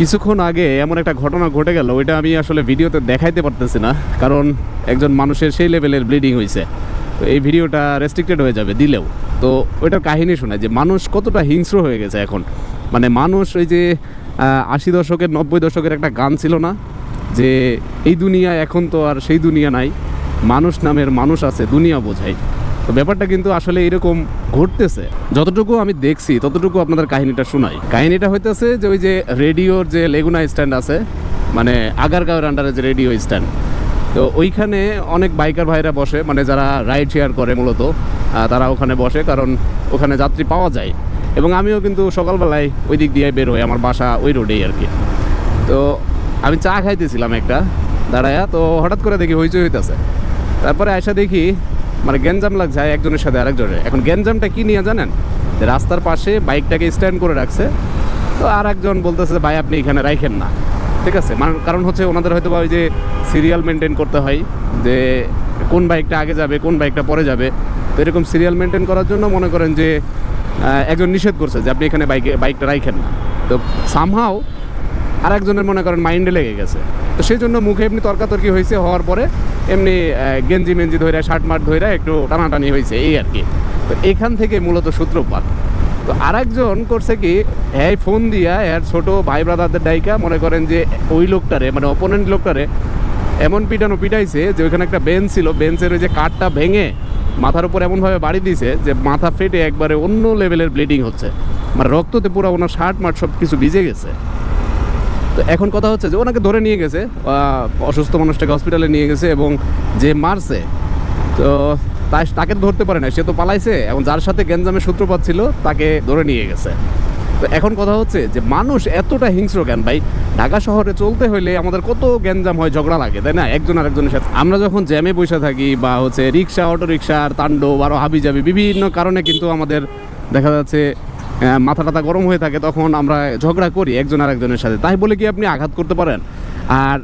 কিছুক্ষণ আগে এমন একটা ঘটনা ঘটে গেল, ওইটা আমি আসলে ভিডিওতে দেখাইতে পারতেছি না, কারণ একজন মানুষের সেই লেভেলের ব্লিডিং হয়েছে তো এই ভিডিওটা রেস্ট্রিক্টেড হয়ে যাবে দিলেও। তো ওইটার কাহিনী শোনায় যে মানুষ কতটা হিংস্র হয়ে গেছে এখন। মানে মানুষ ওই যে আশি দশকের, নব্বই দশকের একটা গান ছিল না? যে এই দুনিয়া এখন তো আর সেই দুনিয়া নাই। মানুষ নামের মানুষ আছে, দুনিয়া বোঝাই। তো ব্যাপারটা কিন্তু আসলে এরকম ঘটতেছে। যতটুকু আমি দেখছি, ততটুকু আপনাদের কাহিনীটা শোনাই। কাহিনীটা হইতেছে যে ওই যে রেডিওর যে লেগুনা স্ট্যান্ড আছে মানে আগারগাঁওয়ের আন্ডারে যে রেডিও স্ট্যান্ড তো ওইখানে অনেক বাইকার ভাইরা বসে মানে যারা রাইড শেয়ার করে মূলত তারা ওখানে বসে, কারণ ওখানে যাত্রী পাওয়া যায়। এবং আমিও কিন্তু সকালবেলায় ওই দিক দিয়ে বের হই, আমার বাসা ওই রোডেই আর কি তো আমি চা খাইতেছিলাম একটা, দাঁড়ায়া, তো হঠাৎ করে দেখি হইচই হইতেছে। তারপরে আয়সা দেখি মানে গ্যাঞ্জাম লাগছে একজনের সাথে আরেকজনের। এখন গ্যাঞ্জামটা কি নিয়ে জানেন? রাস্তার পাশে বাইকটাকে স্ট্যান্ড করে রাখছে, তো আর একজন বলতেছে, ভাই, আপনি এখানে রাখেন না। ঠিক আছে? মানে কারণ হচ্ছে ওনাদের হয়তো ওই যে সিরিয়াল মেনটেন করতে হয়, যে কোন বাইকটা আগে যাবে, কোন বাইকটা পরে যাবে। তো এরকম সিরিয়াল মেনটেন করার জন্য মনে করেন যে একজন নিষেধ করছে যে, আপনি এখানে বাইকে, বাইকটা রাখেন না। তো সামহাও আর একজনের মনে করেন মাইন্ডে লেগে গেছে। তো সেই জন্য মুখে এমনি তর্কাতর্কি হয়েছে, হওয়ার পরে এমনি গেঞ্জি মেঞ্জি ধরে শার্ট মার্ট ধরে একটু টানাটানি হয়েছে, এই আর কি। তো এখান থেকে মূলত সূত্রপাত। তো আরেকজন করছে কি হ্যাঁ ফোন দিয়া এর ছোট ভাই ব্রাদারদের ডাইকা মনে করেন যে ওই লোকটারে মানে অপোনেন্ট লোকটারে এমন পিটানো পিটাইছে যে ওইখানে একটা বেঞ্চ ছিল বেঞ্চের ওই যে কাঠটা ভেঙে মাথার উপর এমনভাবে বাড়ি দিয়েছে যে মাথা ফেটে একবারে অন্য লেভেলের ব্লিডিং হচ্ছে। মানে রক্ততে পুরো ওনার শার্ট মার্ট সব কিছু ভিজে গেছে। তো এখন কথা হচ্ছে যে ওনাকে ধরে নিয়ে গেছে অসুস্থ মানুষটাকে হসপিটালে নিয়ে গেছে এবং যে মারছে, তো তাই তাকে তো ধরতে পারে না, সে তো পালাইছে এবং যার সাথে গ্যাঞ্জামের সূত্রপাত ছিল, তাকে ধরে নিয়ে গেছে। তো এখন কথা হচ্ছে যে মানুষ এতটা হিংস্র কেন ভাই? ঢাকা শহরে চলতে হলে আমাদের কত গ্যাঞ্জাম হয়, ঝগড়া লাগে, তাই না? একজন আরেকজনের সাথে। আমরা যখন জ্যামে বসে থাকি বা হচ্ছে রিক্সা অটো রিক্সার তাণ্ডব আরও হাবি যাবি বিভিন্ন কারণে কিন্তু আমাদের দেখা যাচ্ছে মাথা টাথা গরম হয়ে থাকে, তখন আমরা ঝগড়া করি একজন আরেকজনের সাথে। তাই বলে কি আপনি আঘাত করতে পারেন? আর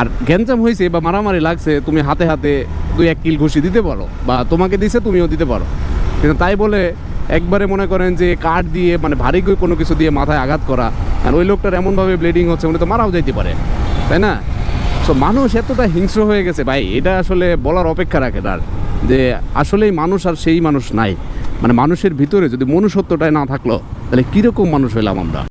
আর গ্যাঞ্জাম হয়েছে বা মারামারি লাগছে, তুমি হাতে হাতে দুই এক কিল ঘুষি দিতে পারো, বা তোমাকে দিছে, তুমিও দিতে পারো। কিন্তু তাই বলে একবারে মনে করেন যে কাঠ দিয়ে মানে ভারী করে কোনো কিছু দিয়ে মাথায় আঘাত করা, আর ওই লোকটার এমনভাবে ব্লিডিং হচ্ছে, উনি তো মারাও যাইতে পারে, তাই না? সো মানুষ এতটা হিংস্র হয়ে গেছে, ভাই, এটা আসলে বলার অপেক্ষা রাখে তার, যে আসলেই মানুষ আর সেই মানুষ নাই। মানে মানুষের ভিতরে যদি মনুষ্যত্বটাই না থাকল তাহলে কীরকম মানুষ হইলাম আমরা?